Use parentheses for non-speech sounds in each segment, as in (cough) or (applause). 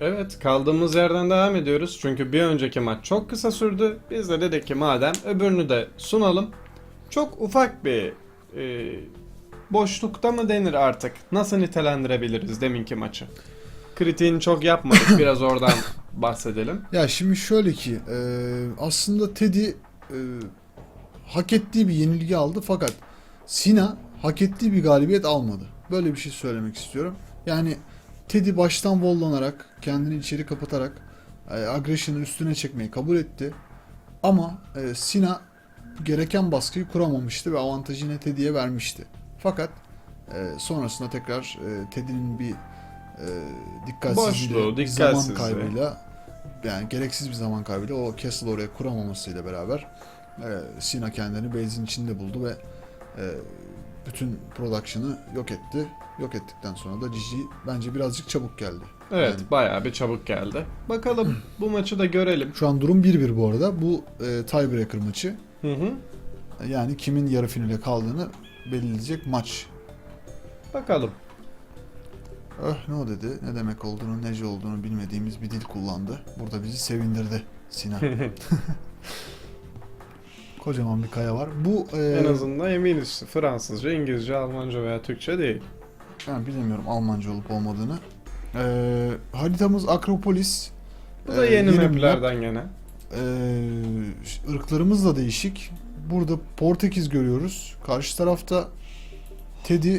Evet kaldığımız yerden devam ediyoruz. Çünkü bir önceki maç çok kısa sürdü. Biz de dedik ki madem öbürünü de sunalım. Çok ufak bir e, boşlukta mı denir artık? Nasıl nitelendirebiliriz deminki maçı? Kritiğini çok yapmadık. (coughs) Biraz oradan bahsedelim. Ya şimdi şöyle ki e, aslında Teddy e, hak ettiği bir yenilgi aldı fakat Sina hak ettiği bir galibiyet almadı. Böyle bir şey söylemek istiyorum. Yani Teddy baştan vollanarak kendini içeri kapatarak e, aggression'ı üstüne çekmeyi kabul etti. Ama e, Sina gereken baskıyı kuramamıştı ve avantajı yine Teddy'ye vermişti. Fakat e, sonrasında tekrar e, Teddy'nin bir e, dikkatsizliğiyle, Boşluğu, bir zaman dikkatsizliği. kaybıyla yani gereksiz bir zaman kaybıyla o Castle oraya kuramamasıyla beraber e, Sina kendini base'in içinde buldu ve e, bütün production'ı yok etti. Yok ettikten sonra da GG bence birazcık çabuk geldi. Evet Yani bayağı bir çabuk geldi. Bakalım (clears throat) bu maçı da görelim. şu an durum 1-1 bu arada. Bu e, tiebreaker maçı. Hı hı. Yani kimin yarı finale kaldığını belirleyecek maç. Bakalım. Öh ne o dedi, ne demek olduğunu, nece olduğunu bilmediğimiz bir dil kullandı. Burada bizi sevindirdi Sinan. (laughs) Kocaman bir kaya var. Bu e, En azından eminiz Fransızca, İngilizce, Almanca veya Türkçe değil. ben bilmiyorum Almanca olup olmadığını. E, haritamız Akropolis. Bu da E, yeni, bir map. maplerden gene. E, ırklarımız da değişik. Burada Portekiz görüyoruz. Karşı tarafta Teddy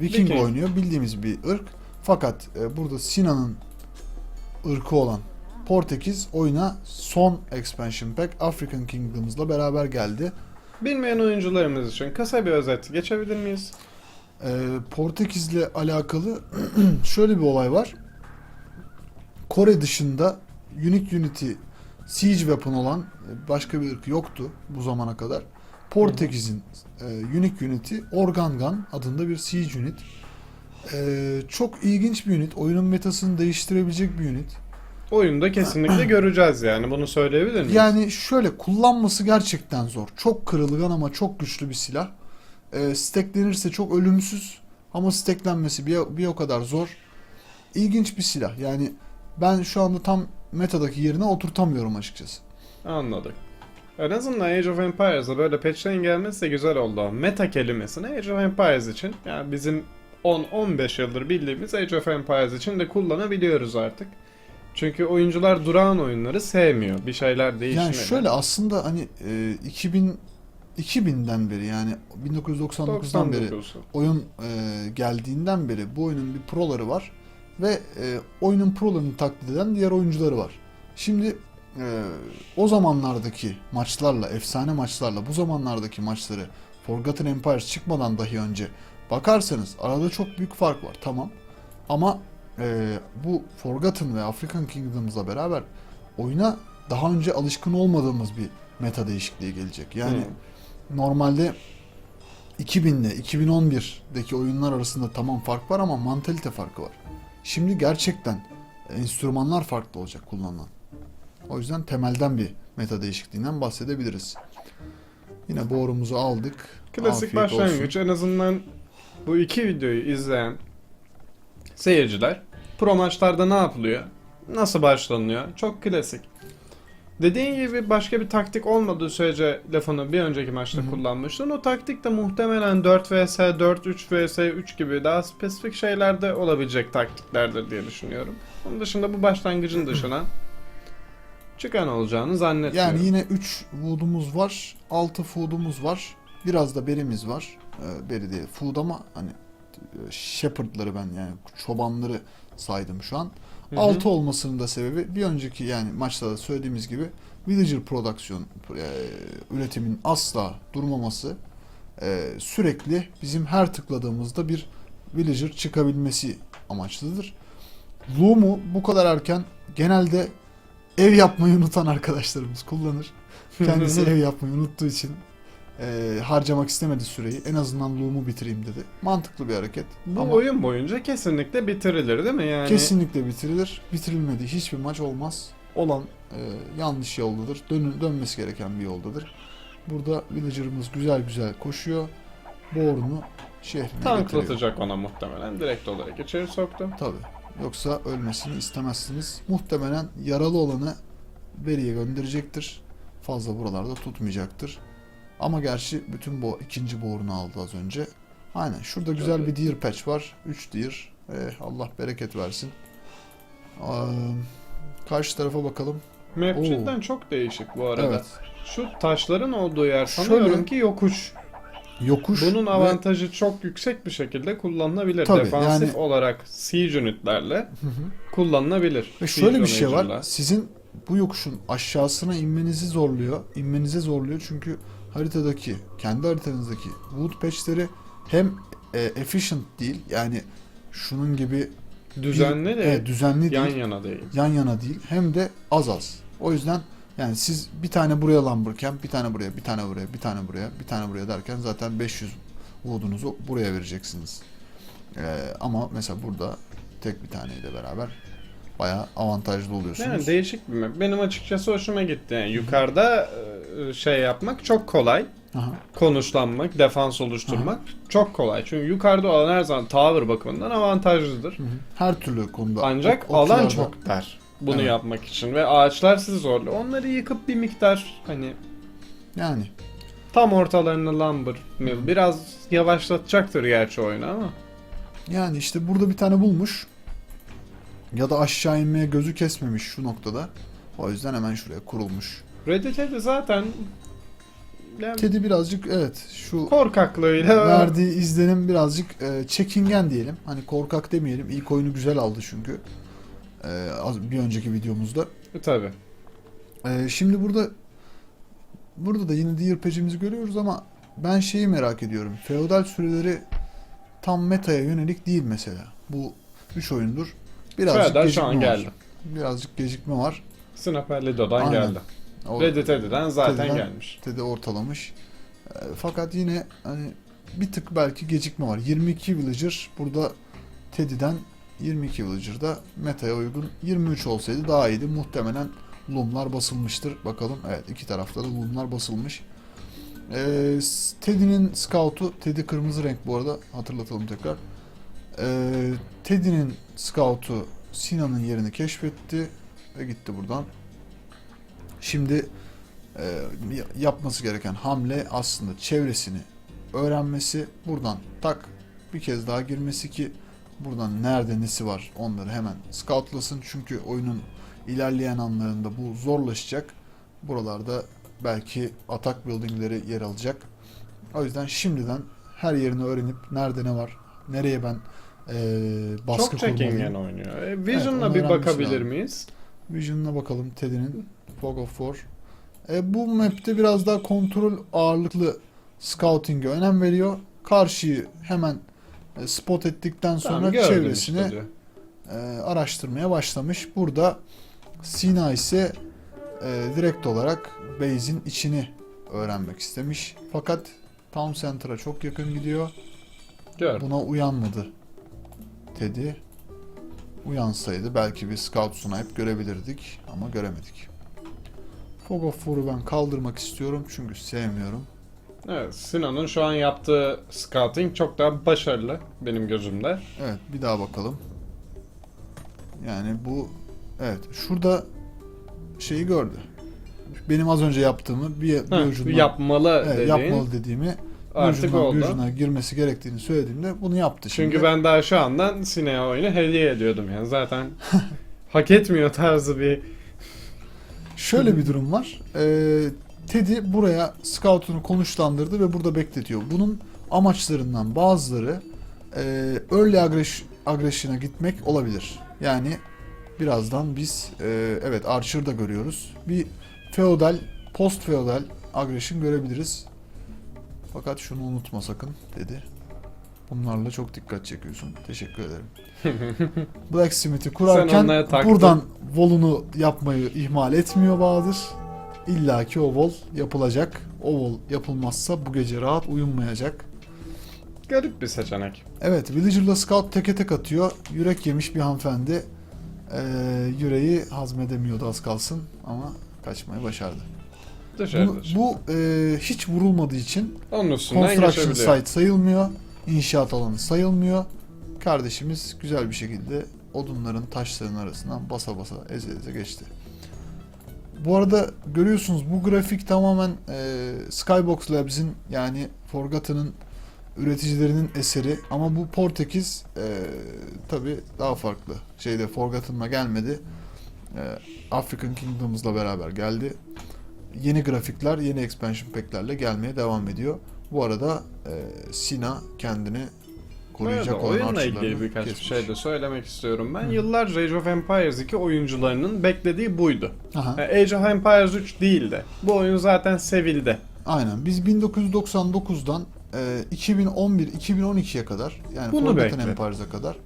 Viking, Viking. oynuyor. Bildiğimiz bir ırk. Fakat e, burada Sinan'ın ırkı olan Portekiz oyuna son expansion pack African Kingdoms'la beraber geldi. Bilmeyen oyuncularımız için kısa bir özet geçebilir miyiz? E, Portekiz'le alakalı (clears throat) şöyle bir olay var. Kore dışında Unique Unity Siege Weapon olan başka bir ırk yoktu bu zamana kadar. Portekiz'in e, Unique Unity Organ Gun adında bir Siege unit. E, çok ilginç bir unit. Oyunun metasını değiştirebilecek bir unit. Oyunda kesinlikle (clears throat) göreceğiz yani bunu söyleyebilir miyiz? Yani şöyle kullanması gerçekten zor. Çok kırılgan ama çok güçlü bir silah. E, stacklenirse çok ölümsüz ama stacklenmesi bir, bir o kadar zor. İlginç bir silah. Yani ben şu anda tam metadaki yerine oturtamıyorum açıkçası. Anladık. En azından Age of Empires'a böyle patchlerin gelmesi de güzel oldu. Meta kelimesini Age of Empires için yani bizim 10-15 yıldır bildiğimiz Age of Empires için de kullanabiliyoruz artık. Çünkü oyuncular durağan oyunları sevmiyor. Bir şeyler değişmeli. Yani şöyle aslında hani e, 2000 2000'den beri yani 1999'dan beri 99. oyun e, geldiğinden beri bu oyunun bir proları var ve e, oyunun prolarını taklit eden diğer oyuncuları var. Şimdi e, o zamanlardaki maçlarla, efsane maçlarla bu zamanlardaki maçları Forgotten Empires çıkmadan dahi önce bakarsanız arada çok büyük fark var tamam. Ama e, bu Forgotten ve African Kingdoms'la beraber oyuna daha önce alışkın olmadığımız bir meta değişikliği gelecek. Yani Hmm. normalde 2000 ile 2011'deki oyunlar arasında tamam fark var ama mantalite farkı var. Şimdi gerçekten enstrümanlar farklı olacak kullanılan. O yüzden temelden bir meta değişikliğinden bahsedebiliriz. Yine borumuzu aldık. Klasik Afiyet olsun. başlangıç en azından bu iki videoyu izleyen seyirciler pro maçlarda ne yapılıyor? Nasıl başlanıyor? Çok klasik. Dediğin gibi başka bir taktik olmadığı sürece lafını bir önceki maçta Hı hı. kullanmıştın. O taktik de muhtemelen 4 vs 4, 3 vs 3 gibi daha spesifik şeylerde olabilecek taktiklerdir diye düşünüyorum. Onun dışında bu başlangıcın (clears throat) dışına çıkan olacağını zannetmiyorum. Yani yine 3 food'umuz var, 6 food'umuz var. Biraz da berimiz var. Ee, beri değil food ama hani shepherd'ları ben yani çobanları saydım şu an. Hı hı. 6 olmasının da sebebi bir önceki yani maçta da söylediğimiz gibi villager prodüksiyon e, üretimin asla durmaması e, sürekli bizim her tıkladığımızda bir villager çıkabilmesi amaçlıdır. Loom'u bu kadar erken genelde ev yapmayı unutan arkadaşlarımız kullanır. (laughs) Kendisi ev yapmayı unuttuğu için e, harcamak istemedi süreyi. En azından Loom'u bitireyim dedi. Mantıklı bir hareket. Bu Ama oyun boyunca kesinlikle bitirilir değil mi? Yani kesinlikle bitirilir. Bitirilmediği hiçbir maç olmaz. Olan e, yanlış yoldadır. Dön, dönmesi gereken bir yoldadır. Burada villager'ımız güzel güzel koşuyor. Bornu şehrine getiriyor. tanklatacak ona muhtemelen. Direkt olarak içeri soktu. Tabii. Yoksa ölmesini istemezsiniz. Muhtemelen yaralı olanı veriye gönderecektir. Fazla buralarda tutmayacaktır. Ama gerçi bütün bu ikinci boğrunu aldı az önce. Aynen. Şurada güzel Evet. bir deer patch var. 3 deer. Eh, Allah bereket versin. Aa, karşı tarafa bakalım. Map cidden çok değişik bu arada. Evet. Şu taşların olduğu yer sanıyorum Şöyle- ki yokuş. Yokuş Bunun ve- avantajı çok yüksek bir şekilde kullanılabilir. Tabii, Defansif yani- olarak siege unitlerle Hı hı. kullanılabilir. Ve Siege şöyle bir şey var. Sizin bu yokuşun aşağısına inmenizi zorluyor. İnmenize zorluyor çünkü haritadaki, kendi haritanızdaki wood patch'leri hem e, efficient değil yani şunun gibi bir- Düzenli de evet, düzenli yan değil, yana değil. yan yana değil hem de az az. O yüzden yani siz bir tane buraya lumberken bir tane buraya, bir tane buraya, bir tane buraya, bir tane buraya derken zaten 500 wood'unuzu buraya vereceksiniz. Ee, ama mesela burada tek bir taneyle beraber bayağı avantajlı oluyorsunuz. Yani değişik bir map. Benim açıkçası hoşuma gitti. Yani yukarıda e, şey yapmak çok kolay. Aha. Konuşlanmak, defans oluşturmak çok kolay. Çünkü yukarıda olan her zaman tower bakımından avantajlıdır. Hı hı. Her türlü konuda. Ancak ok- alan çok dar bunu Evet. yapmak için ve ağaçlar sizi zorluyor. Onları yıkıp bir miktar hani Yani tam ortalarını lumber mill biraz yavaşlatacaktır gerçi oyunu ama. yani işte burada bir tane bulmuş. Ya da aşağı inmeye gözü kesmemiş şu noktada. O yüzden hemen şuraya kurulmuş. Reddit'e de zaten yani Teddy birazcık evet şu korkaklığıyla verdiği izlenim birazcık e, çekingen diyelim. Hani korkak demeyelim. İlk oyunu güzel aldı çünkü. E, az bir önceki videomuzda. tabi. E, şimdi burada burada da yine diğer pecimizi görüyoruz ama ben şeyi merak ediyorum. Feodal süreleri tam metaya yönelik değil mesela. Bu 3 oyundur. Birazcık Feodal şu gecikme an var. geldi. Birazcık gecikme var. Snapper Lido'dan Aynen. geldi. O Reddit Edit'den zaten Teddy'den- gelmiş. Teddy ortalamış. E, fakat yine hani bir tık belki gecikme var. 22 villager burada Teddy'den 22 villager'da meta'ya uygun 23 olsaydı daha iyiydi. Muhtemelen loom'lar basılmıştır. Bakalım. Evet iki tarafta da loom'lar basılmış. Ee, s- Teddy'nin scout'u Teddy kırmızı renk bu arada hatırlatalım tekrar. Ee, Teddy'nin scout'u Sinan'ın yerini keşfetti ve gitti buradan. Şimdi e, yapması gereken hamle aslında çevresini öğrenmesi. Buradan tak bir kez daha girmesi ki buradan nerede nesi var onları hemen scoutlasın. Çünkü oyunun ilerleyen anlarında bu zorlaşacak. Buralarda belki atak buildingleri yer alacak. O yüzden şimdiden her yerini öğrenip nerede ne var, nereye ben e, baskı Çok çekingen oynuyor. E, Vision'la onu bir bakabilir lazım. miyiz? Vision'ına bakalım Teddy'nin Fog of War. E, bu map'te biraz daha kontrol ağırlıklı scouting'e önem veriyor. Karşıyı hemen e, spot ettikten sonra Tamam, çevresini işte e, araştırmaya başlamış. Burada Sina ise e, direkt olarak base'in içini öğrenmek istemiş. Fakat Town Center'a çok yakın gidiyor. Gör. Buna uyanmadı Teddy. Uyansaydı belki bir scout snipe görebilirdik ama göremedik. Fog of War'u ben kaldırmak istiyorum çünkü sevmiyorum. Evet, Sinan'ın şu an yaptığı scouting çok daha başarılı benim gözümde. Evet bir daha bakalım. Yani bu evet şurada şeyi gördü. Benim az önce yaptığımı bir, bir Ha, ucundan yapmalı evet, dediğin yapmalı dediğimi artık bir oldu. ucuna girmesi gerektiğini söylediğimde bunu yaptı şimdi. Çünkü ben daha şu andan Sine'ye oyunu hediye ediyordum yani zaten (laughs) hak etmiyor tarzı bir Şöyle bir durum var. Ee, Teddy buraya scout'unu konuşlandırdı ve burada bekletiyor. Bunun amaçlarından bazıları e, early aggression'a gitmek olabilir. Yani birazdan biz e, evet Archer'da görüyoruz. Bir feodal, post feodal aggression görebiliriz. Fakat şunu unutma sakın dedi. Bunlarla çok dikkat çekiyorsun. Teşekkür ederim. (laughs) Blacksmith'i kurarken buradan volunu yapmayı ihmal etmiyor Bahadır. İlla ki o vol yapılacak. O vol yapılmazsa bu gece rahat uyunmayacak. garip bir seçenek. Evet, Villager'la Scout teke tek atıyor. Yürek yemiş bir hanımefendi. Ee, yüreği hazmedemiyordu az kalsın ama kaçmayı başardı. Bu, Dışarıdır. bu e, hiç vurulmadığı için Onun üstünden construction geçebiliyor. site sayılmıyor. İnşaat alanı sayılmıyor. kardeşimiz güzel bir şekilde odunların taşların arasından basa basa eze eze geçti. Bu arada görüyorsunuz bu grafik tamamen e, Skybox Labs'in yani Forgotten'ın üreticilerinin eseri ama bu Portekiz e, tabi daha farklı. Şeyde Forgotten'la gelmedi. E, African Kingdoms'la beraber geldi. Yeni grafikler, yeni expansion pack'lerle gelmeye devam ediyor. Bu arada e, Sina kendini koruyacak Koruyacak olan oyunla ilgili birkaç bir kesmiş. şey de söylemek istiyorum ben. Yıllarca Age of Empires 2 oyuncularının beklediği buydu. Aha. Yani Age of Empires 3 değildi. Bu oyun zaten sevildi. Aynen. Biz 1999'dan e, 2011-2012'ye kadar yani Bunu bekledik. Empires'a kadar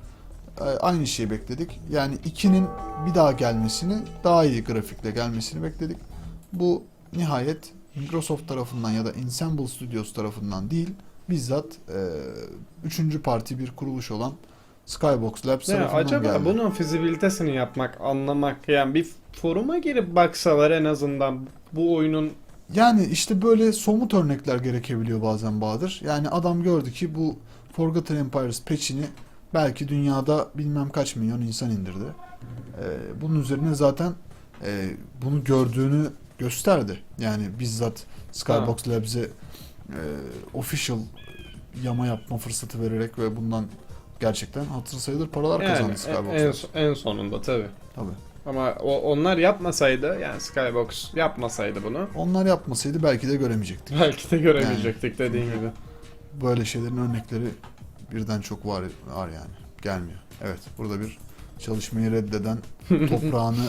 e, aynı şeyi bekledik. Yani 2'nin bir daha gelmesini, daha iyi grafikle gelmesini bekledik. Bu nihayet Microsoft tarafından ya da Ensemble Studios tarafından değil, bizzat e, üçüncü parti bir kuruluş olan Skybox Labs Yani tarafından acaba geldi. bunun fizibilitesini yapmak, anlamak yani bir foruma girip baksalar en azından bu oyunun Yani işte böyle somut örnekler gerekebiliyor bazen Bahadır. Yani adam gördü ki bu Forgotten Empires patch'ini belki dünyada bilmem kaç milyon insan indirdi. Ee, bunun üzerine zaten e, bunu gördüğünü gösterdi. Yani bizzat Skybox Labs'e e, official yama yapma fırsatı vererek ve bundan gerçekten hatır sayılır paralar yani kazandı en, Skybox en, Labs. en sonunda tabii. Tabii. Ama o, onlar yapmasaydı yani Skybox yapmasaydı bunu Onlar yapmasaydı belki de göremeyecektik. (laughs) belki de göremeyecektik dediğin gibi. böyle şeylerin örnekleri birden çok var var yani. Gelmiyor. Evet, burada bir çalışmayı reddeden, (laughs) toprağını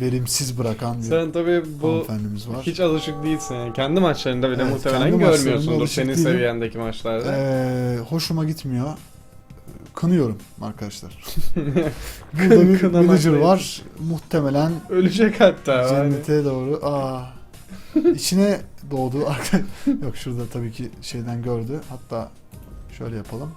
verimsiz bırakan bir Sen tabii bu hanımefendimiz var. hiç alışık değilsin yani. Kendi maçlarında bile Evet, muhtemelen kendi maçlarımda görmüyorsundur alışık senin değilim. seviyendeki maçlarda. Ee, hoşuma gitmiyor. Kınıyorum arkadaşlar. (laughs) Burada bir Kınamak villager değil. var. Muhtemelen Ölecek hatta. Yani. cennete doğru. Aa. içine doğdu. (laughs) Yok şurada tabii ki şeyden gördü. Hatta şöyle yapalım.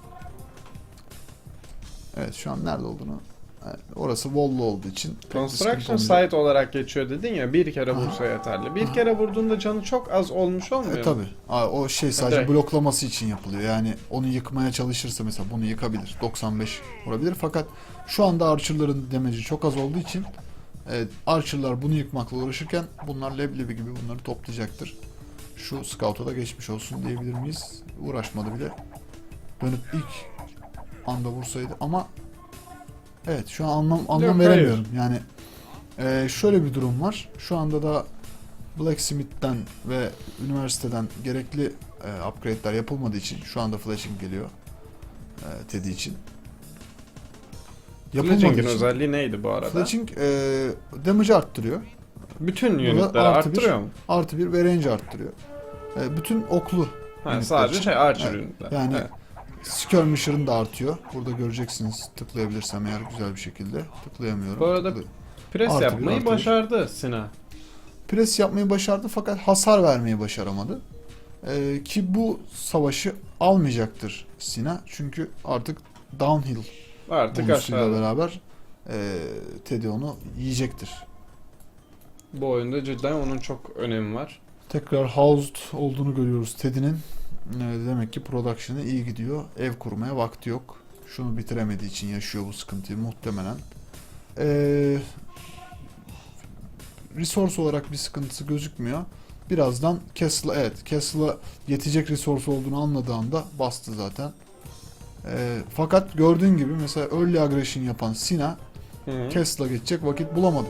Evet şu an nerede olduğunu. Evet, orası Vollu olduğu için. Construction site olarak geçiyor dedin ya bir kere vursa yeterli. Bir kere vurduğunda canı çok az olmuş olmuyor E, mu? tabii. Aa, o şey sadece direkt. bloklaması için yapılıyor. Yani onu yıkmaya çalışırsa mesela bunu yıkabilir. 95 vurabilir. Fakat şu anda Archer'ların demeci çok az olduğu için e, Archer'lar bunu yıkmakla uğraşırken bunlar leblebi gibi bunları toplayacaktır. Şu Scout'a da geçmiş olsun diyebilir miyiz? Uğraşmadı bile. Dönüp ilk anda vursaydı ama evet şu an anlam, anlam Yok, veremiyorum. Yani e, şöyle bir durum var. Şu anda da Blacksmith'ten ve üniversiteden gerekli e, upgrade'ler yapılmadığı için şu anda flashing geliyor e, Teddy için. İçin özelliği neydi bu arada? flashing e, damage'ı arttırıyor. Bütün unitleri bir- arttırıyor mu? Artı bir ve range arttırıyor. E, bütün oklu Ha, sadece için. şey Archer Evet, unitler. yani Evet. Skirmisher'ın da artıyor. Burada göreceksiniz tıklayabilirsem eğer güzel bir şekilde. Tıklayamıyorum. Bu arada- Pres Artı yapmayı bir. başardı Sina. pres yapmayı başardı fakat hasar vermeyi başaramadı. Ee, ki bu savaşı almayacaktır Sina. Çünkü artık downhill Artık bonusuyla beraber e, Teddy onu yiyecektir. Bu oyunda cidden onun çok önemi var. Tekrar housed olduğunu görüyoruz Teddy'nin. Ee, demek ki production'ı iyi gidiyor. Ev kurmaya vakti yok. Şunu bitiremediği için yaşıyor bu sıkıntıyı muhtemelen. Ee, resource olarak bir sıkıntısı gözükmüyor. Birazdan Castle'a evet Castle'a yetecek resource olduğunu anladığı anda bastı zaten. Ee, fakat gördüğün gibi mesela early aggression yapan Sina. Castle'a geçecek vakit bulamadı.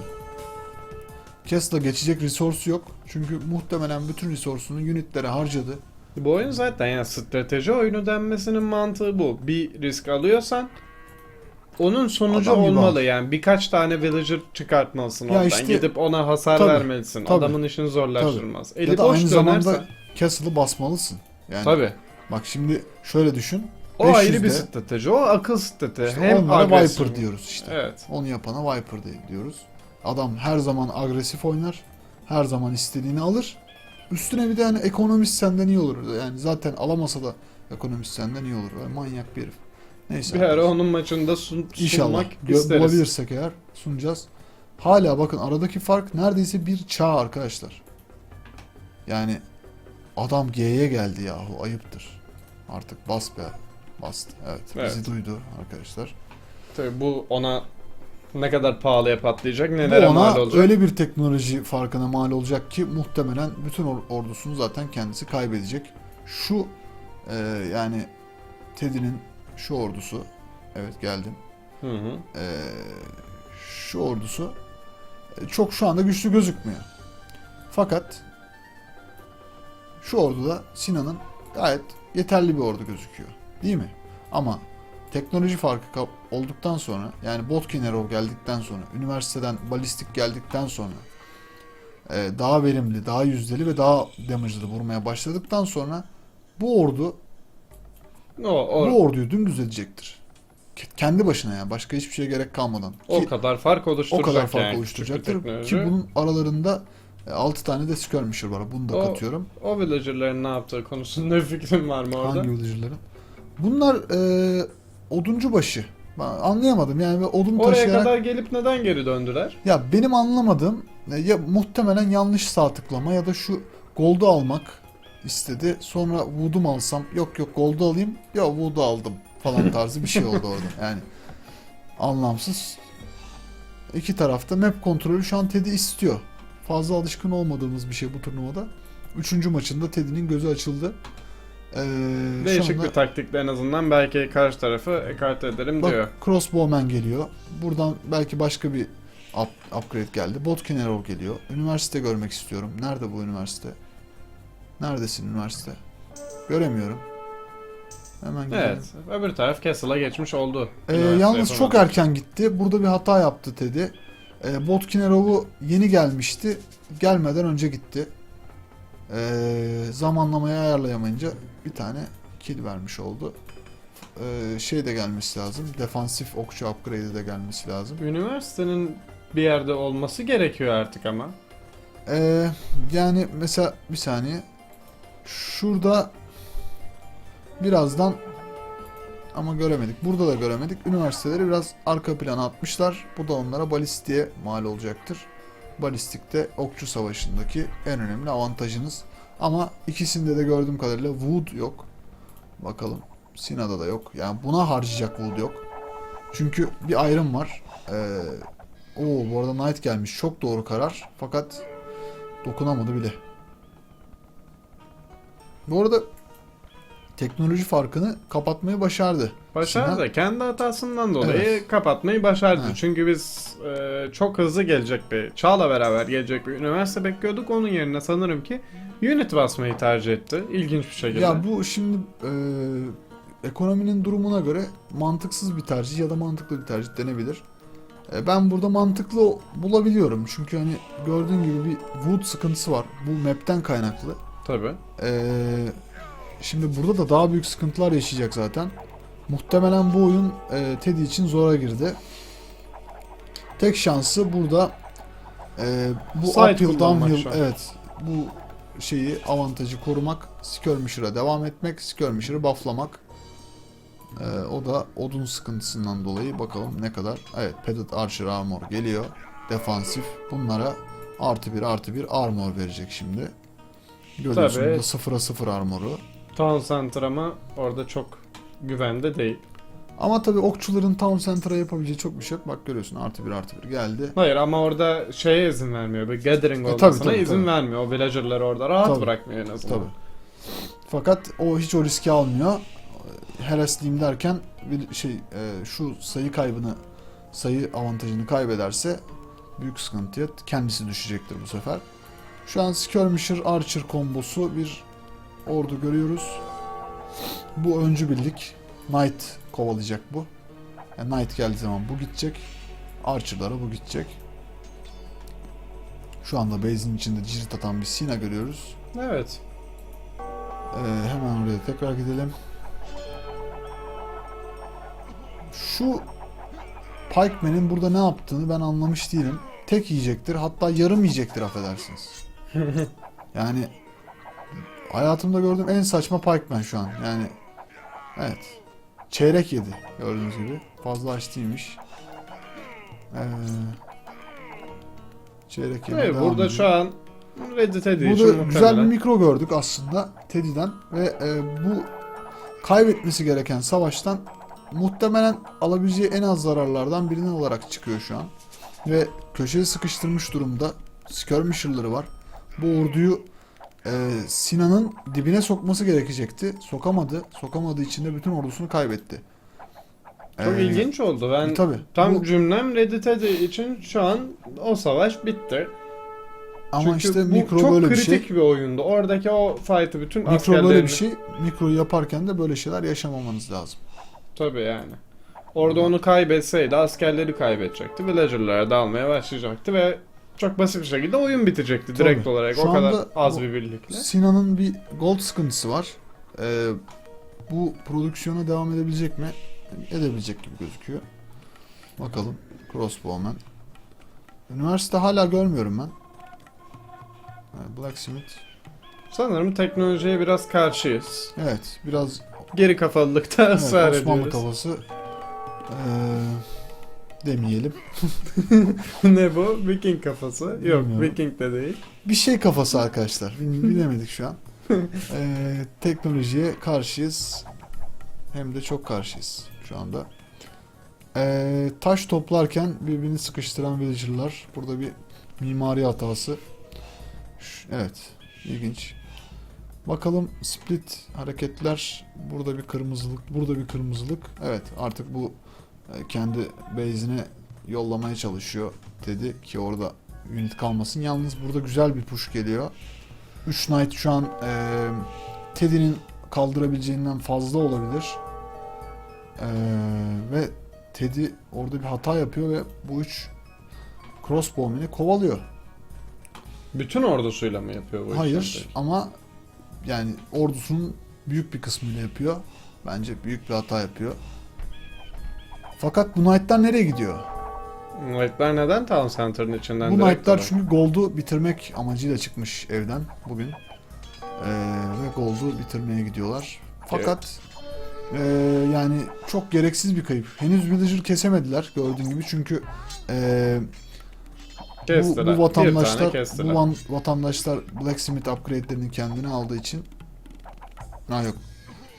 Castle'a geçecek resource yok. Çünkü muhtemelen bütün resource'unu unitlere harcadı. Bu oyun zaten yani strateji oyunu denmesinin mantığı bu. Bir risk alıyorsan onun sonucu Adam gibi olmalı yani birkaç tane villager çıkartmalısın Ya oradan. işte- Gidip ona hasar Tabii, vermelisin. tabii, Adamın işini zorlaştırmaz. Eli ya da boş aynı dönersen zamanda Castle'ı basmalısın. Yani tabii. bak şimdi şöyle düşün. O ayrı bir 500'de strateji. O akıl strateji. işte Hem onlara agresif. Viper diyoruz işte. Evet. Onu yapana Viper de diyoruz. Adam her zaman agresif oynar. Her zaman istediğini alır. Üstüne bir de hani ekonomist senden iyi olur. Yani zaten alamasa da ekonomist senden iyi olur. Böyle manyak bir herif. Neyse. Bir ara onun maçında sun, İnşallah sunmak isteriz. bulabilirsek eğer sunacağız. Hala bakın aradaki fark neredeyse bir çağ arkadaşlar. Yani adam G'ye geldi yahu ayıptır. Artık bas be. bastı. Evet, Evet. bizi duydu arkadaşlar. Tabii bu ona ne kadar pahalıya patlayacak, Bu nelere mal ona olacak. öyle bir teknoloji farkına mal olacak ki muhtemelen bütün or- ordusunu zaten kendisi kaybedecek. Şu e, yani Teddy'nin şu ordusu evet geldim. Hı hı. E, şu ordusu e, çok şu anda güçlü gözükmüyor. Fakat şu orduda Sinan'ın gayet yeterli bir ordu gözüküyor. Değil mi? Ama teknoloji farkı olduktan sonra yani Botkin Arrow geldikten sonra üniversiteden balistik geldikten sonra e, daha verimli, daha yüzdeli ve daha damage'lı vurmaya başladıktan sonra bu ordu O, o, bu orduyu dümdüz edecektir. Ke- Kendi başına yani başka hiçbir şeye gerek kalmadan. o Ki- kadar fark o oluşturacak kadar fark yani. oluşturacaktır ki bunun aralarında 6 tane de skirmisher var. Bunu da O- katıyorum. O villager'ların ne yaptığı konusunda fikrin var mı orada? Hangi villager'ların? Bunlar e, oduncu başı. Ben anlayamadım yani odun Oraya taşıyarak kadar gelip neden geri döndüler? ya benim anlamadığım e, ya muhtemelen yanlış sağ tıklama ya da şu gold'u almak istedi. Sonra wood'u alsam? Yok yok gold'u alayım. Ya wood'u aldım falan (laughs) tarzı bir şey oldu orada. Yani anlamsız. İki tarafta map kontrolü şu an Teddy istiyor. Fazla alışkın olmadığımız bir şey bu turnuvada. Üçüncü maçında Teddy'nin gözü açıldı. Ee, Değişik anda- bir taktikle en azından belki karşı tarafı ekarte ederim Bak diyor. Crossbowman geliyor. Buradan belki başka bir up, upgrade geldi. Botkin Arrow geliyor. Üniversite görmek istiyorum. Nerede bu üniversite? Neredesin üniversite? Göremiyorum. Hemen gidelim. Evet. Öbür taraf Castle'a geçmiş oldu. Ee, yalnız çok yapamadı. erken gitti. Burada bir hata yaptı Teddy. Ee, Botkin Arrow'u yeni gelmişti. Gelmeden önce gitti. Ee, zamanlamayı ayarlayamayınca bir tane kill vermiş oldu. Ee, şey de gelmesi lazım. Defansif okçu upgrade'i de gelmesi lazım. Üniversitenin bir yerde olması gerekiyor artık ama. Ee, yani mesela bir saniye. Şurada birazdan ama göremedik. Burada da göremedik. Üniversiteleri biraz arka plana atmışlar. Bu da onlara balistiğe mal olacaktır. Balistikte okçu savaşındaki en önemli avantajınız. Ama ikisinde de gördüğüm kadarıyla Wood yok. Bakalım. Sina'da da yok. Yani buna harcayacak Wood yok. Çünkü bir ayrım var. Ee, Oo bu arada Knight gelmiş. Çok doğru karar. Fakat dokunamadı bile. Bu arada teknoloji farkını kapatmayı başardı. Başardı. Sinan- Kendi hatasından dolayı Evet. kapatmayı başardı. Evet. Çünkü biz e, çok hızlı gelecek bir, Çağ'la beraber gelecek bir üniversite bekliyorduk. Onun yerine sanırım ki unit basmayı tercih etti. İlginç bir şekilde. Ya bu şimdi e, ekonominin durumuna göre mantıksız bir tercih ya da mantıklı bir tercih denebilir. E, ben burada mantıklı bulabiliyorum. Çünkü hani gördüğün gibi bir wood sıkıntısı var. Bu map'ten kaynaklı. Tabii. Ee, şimdi burada da daha büyük sıkıntılar yaşayacak zaten. Muhtemelen bu oyun e, Teddy için zora girdi. Tek şansı burada e, bu Side uphill downhill evet bu şeyi avantajı korumak, skirmisher'a devam etmek, skirmisher'ı bufflamak. E, o da odun sıkıntısından dolayı bakalım ne kadar. Evet, Padded Archer Armor geliyor. Defansif. Bunlara artı bir artı bir armor verecek şimdi. Görüyorsun Tabii. burada sıfıra sıfır armoru. Town Center ama orada çok güvende değil. Ama tabii okçuların town center'a yapabileceği çok bir şey yok. Bak görüyorsun artı bir artı bir geldi. Hayır ama orada şeye izin vermiyor. Bir gathering E, olmasına tabii, tabii, izin tabii. vermiyor. O villager'ları orada rahat Tabii. bırakmıyor en azından. Tabii. Fakat o hiç o riski almıyor. Haraslıyım derken bir şey e, şu sayı kaybını sayı avantajını kaybederse büyük sıkıntıya kendisi düşecektir bu sefer. Şu an Skirmisher Archer kombosu bir ordu görüyoruz. Bu öncü birlik. Knight kovalayacak bu. Yani Knight geldiği zaman bu gidecek. Archer'lara bu gidecek. Şu anda base'in içinde cirit atan bir Sina görüyoruz. Evet. Ee, hemen oraya tekrar gidelim. Şu Pikeman'in burada ne yaptığını ben anlamış değilim. Tek yiyecektir. Hatta yarım yiyecektir affedersiniz. (laughs) Yani hayatımda gördüğüm en saçma Pikeman şu an. Yani evet. Çeyrek yedi gördüğünüz gibi. Fazla aç değilmiş. Ee, çeyrek yedi. Evet, burada ediyor. şu an Reddit için Burada güzel bir mikro gördük aslında Teddy'den ve e, bu kaybetmesi gereken savaştan muhtemelen alabileceği en az zararlardan birini olarak çıkıyor şu an. Ve köşeye sıkıştırmış durumda. Skirmisher'ları var. Bu orduyu e, Sinan'ın dibine sokması gerekecekti. Sokamadı. Sokamadığı için de bütün ordusunu kaybetti. Çok Ee, ilginç oldu. Ben Tabii. tam Bu- cümlem Reddit için şu an o savaş bitti. ama Çünkü işte mikro çok böyle bir kritik şey. bir oyundu. Oradaki o fight'ı bütün Mikro askerlerini... böyle bir şey. Mikro yaparken de böyle şeyler yaşamamanız lazım. Tabii yani. Orada onu kaybetseydi askerleri kaybedecekti. Villager'lara dalmaya başlayacaktı ve çok basit bir şekilde oyun bitecekti Tabii. direkt olarak. Şu o kadar az bir birlikle. Sinan'ın bir gold sıkıntısı var. Ee, bu prodüksiyona devam edebilecek mi? Edebilecek gibi gözüküyor. Bakalım. Crossbowman. Üniversite hala görmüyorum ben. Ee, Blacksmith. Sanırım teknolojiye biraz karşıyız. Evet. Biraz Geri kafalılıkta evet, ısrar Osmanlı ediyoruz. kafası. Ee, demeyelim. (laughs) ne bu? Viking kafası. Yok Bilmiyorum. Viking de değil. Bir şey kafası arkadaşlar. Bil- (laughs) Bilemedik şu an. Ee, teknolojiye karşıyız. Hem de çok karşıyız şu anda. Ee, taş toplarken birbirini sıkıştıran villager'lar. Burada bir mimari hatası. Evet. ilginç. Bakalım split hareketler. Burada bir kırmızılık, burada bir kırmızılık. Evet artık bu kendi base'ine yollamaya çalışıyor dedi ki orada unit kalmasın. Yalnız burada güzel bir push geliyor. 3 Knight şu an e, Teddy'nin kaldırabileceğinden fazla olabilir. E, ve Teddy orada bir hata yapıyor ve bu 3 crossbowman'i kovalıyor. Bütün ordusuyla mı yapıyor bu Hayır işlemleri? ama yani ordusunun büyük bir kısmıyla yapıyor. Bence büyük bir hata yapıyor. Fakat bu Knight'lar nereye gidiyor? Knight'lar neden Town Center'ın içinden bu Knight'lar çünkü Gold'u bitirmek amacıyla çıkmış evden bugün. Ee, ve Gold'u bitirmeye gidiyorlar. Fakat ee, yani çok gereksiz bir kayıp. Henüz Villager kesemediler gördüğün gibi çünkü ee, bu, Kestiler. bu vatandaşlar bu van- vatandaşlar Blacksmith upgrade'lerini kendine aldığı için ha yok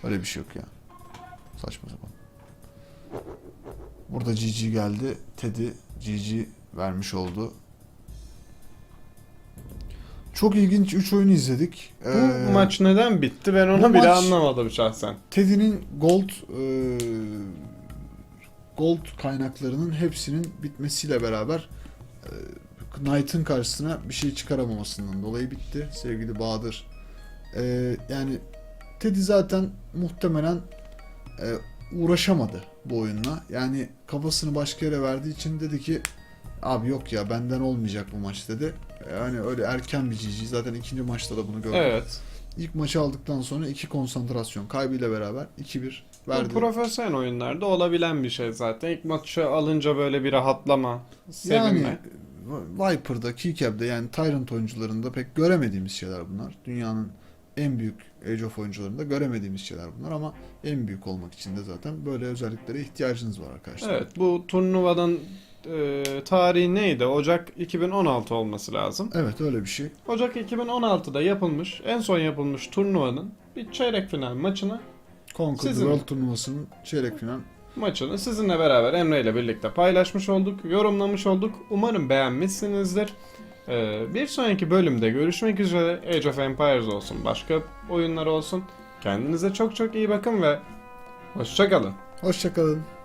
öyle bir şey yok ya. Saçma sapan. Burada GG geldi. Teddy GG vermiş oldu. Çok ilginç 3 oyun izledik. Bu Ee, maç neden bitti ben onu bile maç- anlamadım şahsen. Teddy'nin gold e, gold kaynaklarının hepsinin bitmesiyle beraber e, Knight'ın karşısına bir şey çıkaramamasından dolayı bitti sevgili Bahadır. E, yani Teddy zaten muhtemelen e, uğraşamadı bu oyunla. Yani kafasını başka yere verdiği için dedi ki abi yok ya benden olmayacak bu maç dedi. Yani öyle erken bir GG. Zaten ikinci maçta da bunu gördük. Evet. İlk maçı aldıktan sonra iki konsantrasyon kaybıyla beraber 2-1 Bu verdi. profesyonel oyunlarda olabilen bir şey zaten. İlk maçı alınca böyle bir rahatlama, sevinme. yani Viper'da, Keycap'da yani Tyrant oyuncularında pek göremediğimiz şeyler bunlar. Dünyanın en büyük Age of oyuncularında göremediğimiz şeyler bunlar ama en büyük olmak için de zaten böyle özelliklere ihtiyacınız var arkadaşlar. Evet bu turnuvanın e, tarihi neydi? Ocak 2016 olması lazım. Evet öyle bir şey. Ocak 2016'da yapılmış, en son yapılmış turnuvanın bir çeyrek final maçını Conquer Sizin- World turnuvasının çeyrek final. maçını sizinle beraber Emre ile birlikte paylaşmış olduk, yorumlamış olduk. Umarım beğenmişsinizdir. Ee, bir sonraki bölümde görüşmek üzere. Age of Empires olsun, başka oyunlar olsun. Kendinize çok çok iyi bakın ve hoşçakalın. Hoşçakalın.